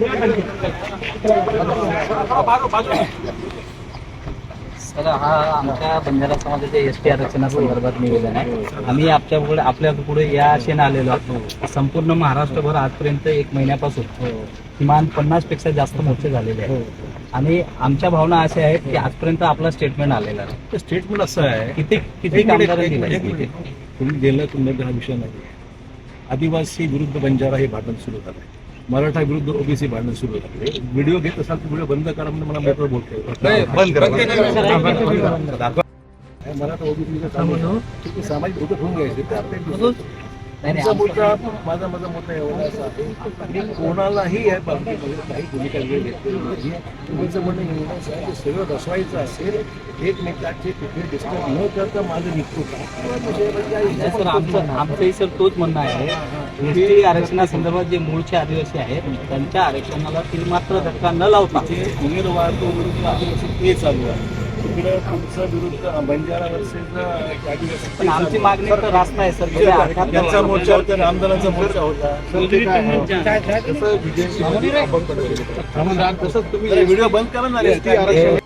Sir हा आमच्या बंजारा समाजाच्या एस टी आरक्षणासंदर्भात निवेदन आहे. आम्ही आपल्या पुढे आपल्या पुढे या आशेने आलेलो आहोत. संपूर्ण महाराष्ट्रभर आजपर्यंत एक महिन्यापासून किमान पन्नासपेक्षा जास्त मोर्चे झालेले आहेत. आणि आमच्या भावना अशा आहेत की आजपर्यंत आपला स्टेटमेंट आलेला नाही. ते स्टेटमेंट असं आहे. किती किती एक मिनिट, कामगार एक मिनिट, एक दिले मिनिट. तुम्ही दिलं तुम्ही हा विषय नाही. आदिवासी विरुद्ध बंजारा हे भांडण सुरू झालं मराठा विरुद्ध ओबीसी भांडण सुरू झाले व्हिडिओ घेत असाल तर व्हिडिओ बंद करा म्हणजे मला मेट्रो बोलतोय. बंद करा. दाखवा. मराठा ओबीसी सामाजिक होऊन घ्यायचे ते आपल्या तुमचा मुद्दा माझा माझा मुद्दा एवढा असा आहे. की कोणालाही या बाबतीमध्ये काही भूमिका वेळ घेतलेली नाही तुमचं म्हणणं एवढंच आहे की सगळं बसवायचं असेल एकमेकाचे कुठे डिस्टर्ब न करता माझं निघतो का? सर आमचं आमचंही सर तोच म्हणणं आहे. टी आरक्षणासंदर्भात जे मूळचे आदिवासी आहेत त्यांच्या आरक्षणाला तीन मात्र धक्का न लावता ते उमेदवार तो आदिवासी ते चालू आहे. तिकडे तुमचं विरुद्ध बंजारा वर्सेस आदिवासी पण आमची मागणी तर रास्त आहे सर. त्यांचा मोर्चा होता रामदानाचा मोर्चा होता. तसं तसंच तुम्ही व्हिडिओ बंद करा ना.